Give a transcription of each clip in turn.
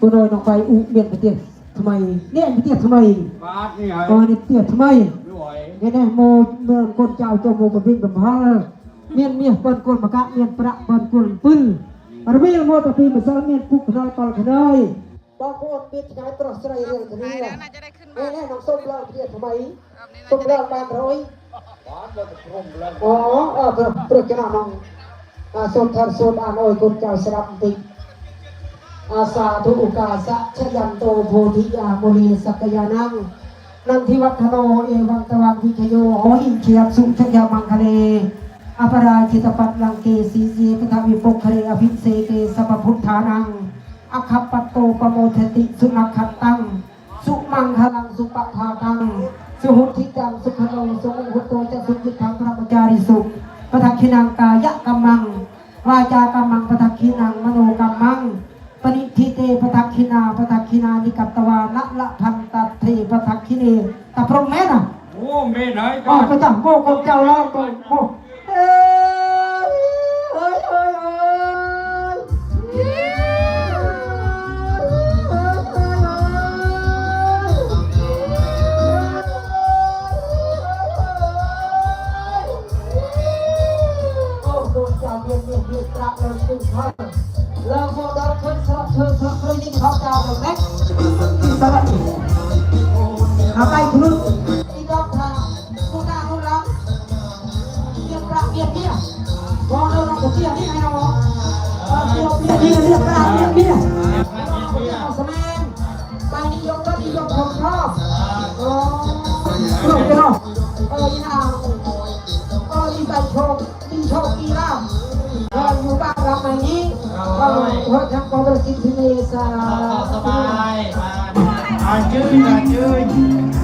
ปุโรยน้องไปอุเบียนไปเตียทำไมเนี่ยไปเตียทำไมบาทนี่ไงอ๋อนี่เตียทำไมไม่ไหวเนี่ยนะโมเมืองคนเจ้าโจโมกับวิ่งกับพาเมียนเมียเปิ้นกลมะกะเมียนประเปิ้นกลปึ้นอรมีโมตะปีมาซาเมียนปุกนอยตอลขนอยบอกโคตรปิดกายตรอสไรเรื่องนี้แล้นะวน่าจะได้ขึ้นเนี่มายเนี่ยน้องส้มเล่าเตียทำไมรอบนี้ส้น่ามจะได้เล่าบานร้อยบาทเราจะพรมแล้วอ๋อเออเปิดเปิดกันหน้องอาสดทานสดอ่านโอยคุณเจ้าสรับติ อาสาธุอุกาสะชยันโตโพธิยาโมลีสักยานังนันทิวัฒโนเอวังตวังวิชโยโหอินเชียบสุชยามังคะเลอปราจิตปัตลังเกสีสีปทวิปกคะเลอภิเสเกสัพพุทธานังอคัปปตโตปโมเทติสุนักขัตตัง สุมังคลังสุปภาตัง สุหุทิตังสุขโนสุขหุตโตจะสุจิตังพระมจาริสุปทักขินังกายะกัมมัง วาจากัมมังปทักขินังมโนกัมมัง ปณิทิเตปทักขินาปทักขินานิกัตตวานะละพันตัตเทปทักขิเนตะพรหมแม่น่ะ โอ้เม่ไห นอ๋อกันพระเจ้าโกกเจ้าล้อโกโกเอ้ยเอ้ยเอ้ยเอ้ยโอ้โหเจ้าเมียนเมียนเมียนตระเลยตึงเขาเลิกโมดอนคนสลับเธอเธอเคยยิงเขาเจ้าเลยแม็ก โอ้กลุ่มเดียวเออยี่ห้าก็มีใส่โชคมีโชคมีลาภก็อยู่บ้านเราแบบนี้เพราะทั้งความเป็นสิทธิเมษาสบายอ่านชื่ออ่านชื่อ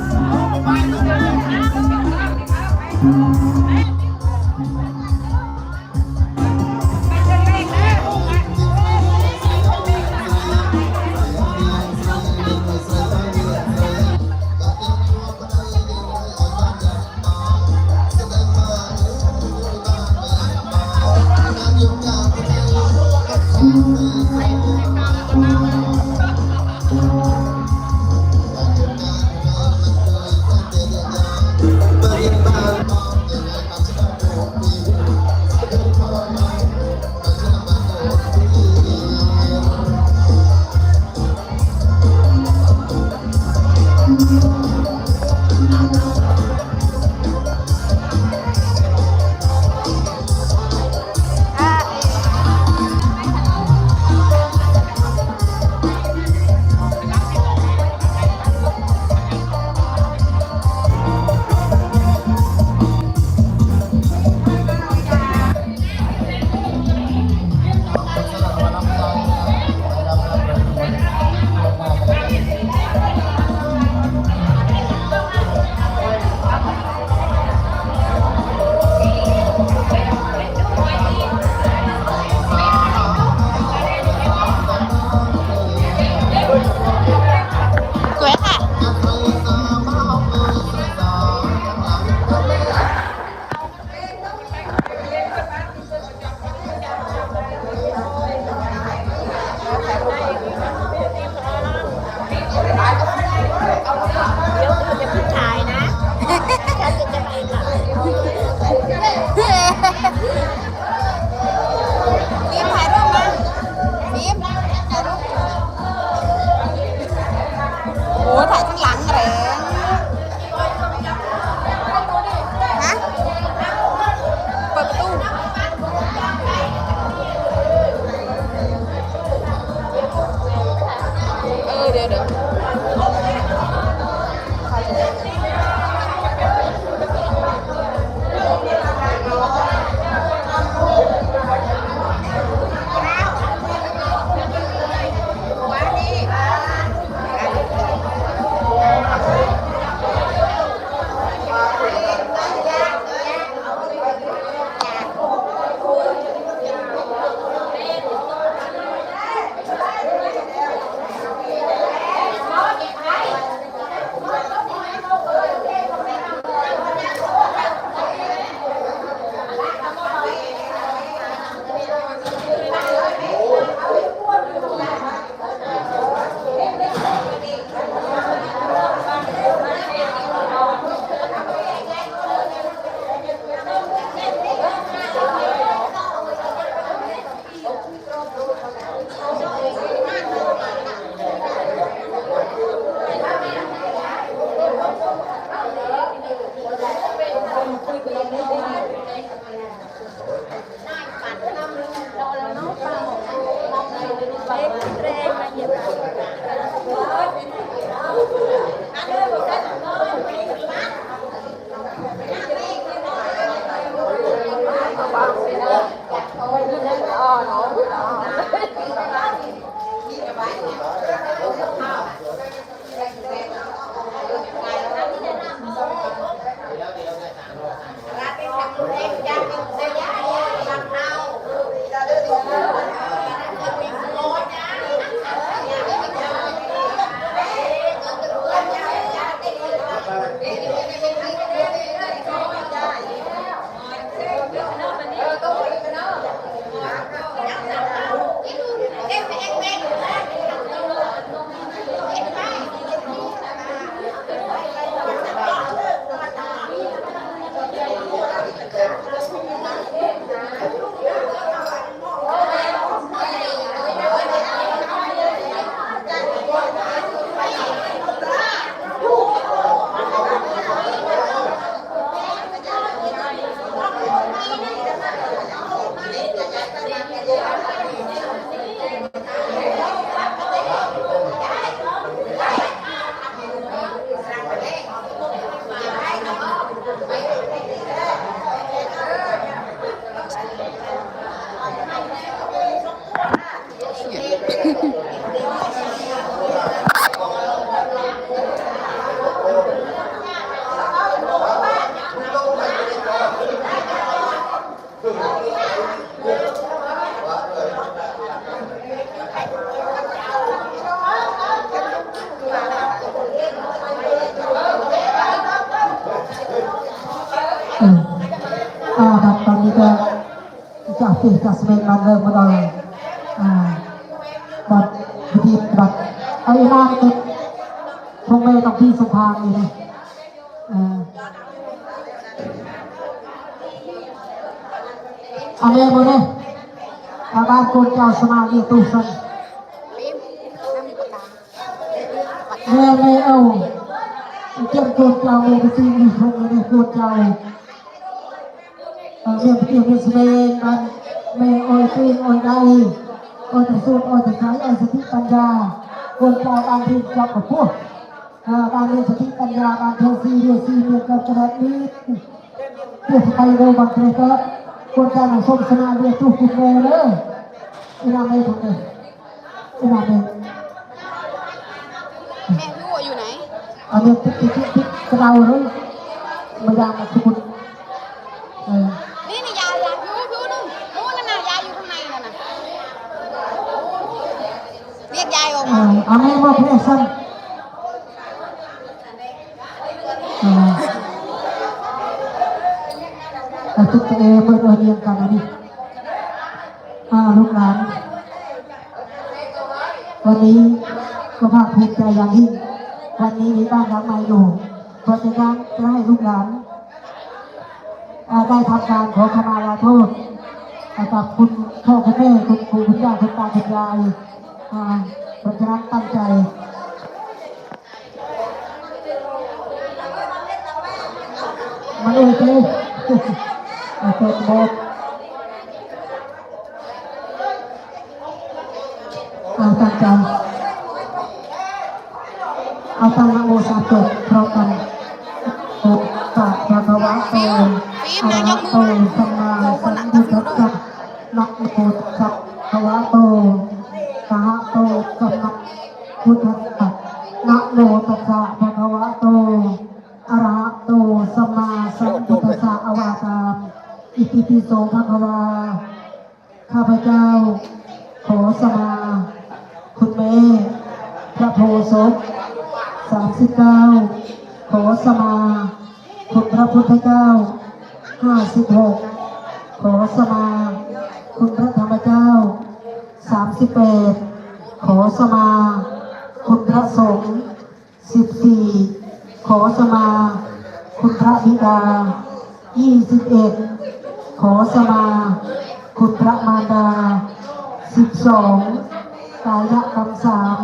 Ờ, lộn! จากที่กัสเมนมาเริ่มมาดอยบัดพิธีบัดเอาอีน้ำติดพงเมย์ต้องที่สะพานนี่นะอ่าอันนี้โมเนี่ยอาบ้านโกนเจ้าสมาธิตุสันแม่ไม่เอาเจ้าโกนเจ้าไปที่มีทงเลยโกนเจ้า เออเรียกเกี่ยวกับสเปนมันไม่ออยตีนออยใดออยแต่สูตรอ้อยแต่ขายอ้อยสติปัญญาโกนเจ้าบางทีจับกับพวกอ่าบางทีสติปัญญาบางทีซีเรียซีเรียกับกระดาษนี้เพื่อไปเร็วบางทีก็โกนเจ้าหนังส้มสนาเรียกตู้คุณแม่เลยอีนาไม่ทำเลยอีนาไม่แม่รู้ว่าอยู่ไหนอันนี้ติดติดติดกระเดาเลยมายามาทุกคนเออ นี่นี่ยายยายอยู่อยู่นู่นนู่นนั่นน่ะยายอยู่ข้างในนั่นน่ะเรีย กยายออกมาออันนี้มาเพลสันเออแต่ตุ๊กเอเปิดเรียนกันนนี้อ่าลูกหลานวันนี้ก็ภาคภูมิใจอย่างยิ่งวันนี้มีบ้านหลังใหม่อยู่เพราะฉะนั้นจะให้ลูกหลานได้ทำการขอขมาลาโทษกับคุณพ่อคุณแม่คุณครูคุณย่าคุณตาคุณยาย อ่าเพราะฉะนั้นตั้งใจมาเลยเจ้อา พุทธัสสะนะโมตัสสะภะคะวะโตอะระหะโตสัมมาสัมพุทธัสสะอวาตามอิติปิโสภะคะวาข้าพเจ้า ขอสมา คุณแม่ พระโพศพสามสิบเก้าขอสมา คุณพระพุทธเจ้าห้าสิบหกขอสมา คุณพระธรรมเจ้าสามสิบแปดขอสมา สงฆ์สิบสี่ขอสมา คุณพระบิดายี่สิบเอ็ดขอสมา คุณพระมารดาสิบสองกายกรรมสาม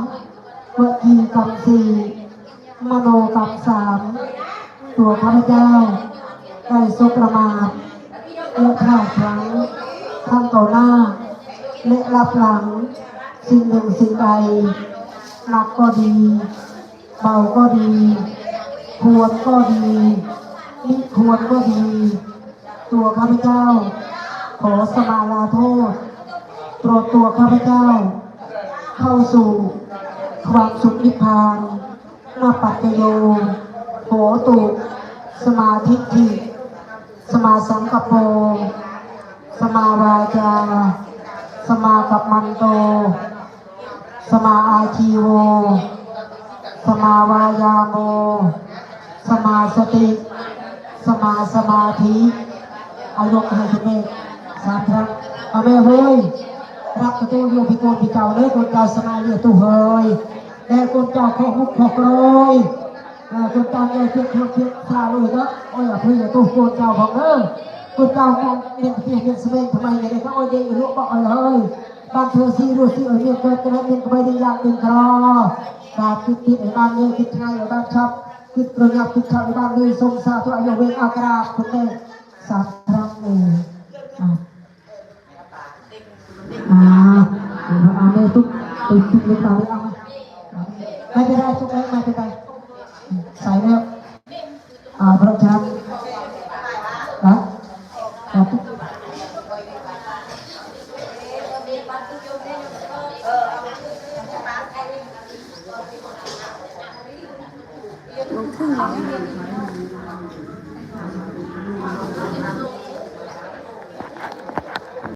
วจีกรรมสี่มโนกรรมสามตัวข้าพเจ้าได้สบประมาทและพลาดพลั้งข้างต่อหน้าและรับหลังสิ่งหนึ่งสิ่งใด หนักก็ดี เบาก็ดีควรก็ดีมิควรก็ดี ตัวข้าพเจ้า ขอสมาลาโทษโปรดตัวข้าพเจ้า เข้าสู่ความสุขนิพพานนาปัจจโยโหตุสมาธิฐิสมาสังกปโปสมาวาจา สมากัปมันโต สมาอาชีโว สมาวายาโม สมาสติ สมาสมาธิอายกให้คุณแม่สามครั้งเอาแม่เฮ้ยรับกระตู้โยมพิโกนพิเจ้าเลยคนเจ้าสมาเรียตู้เฮยแต่คนเจ้าขอมุกขอกรอยคนเจ้าเนี่ยเพียงเพียงเพียงซาเลยนะโอ้ยเพื่อตู้คนเจ้าของเออคนเจ้ามองเรียนเพียงเพียงสมัยทำไมเนี่ยเขาโอ้ยเด็กรู้บอกเลยบ้านเธอซีรู้ซีเอกเด็นไปได้ยากเป็นครอบาคิดติดไอ้บ้านเนี่ยคิดง่ายไอ้บ้านชอบคิดประยัดคิดขับไอ้บ้านเลยทรงสาธุอายุเวงอากราบคุณแม่สามครั้งเลยอ่าอ่าอาเลยทุกติดติดเลยเอาเลยเอามาไม่เป็นไรทุกคนไม่เป็นไรใส่แล้วอ่า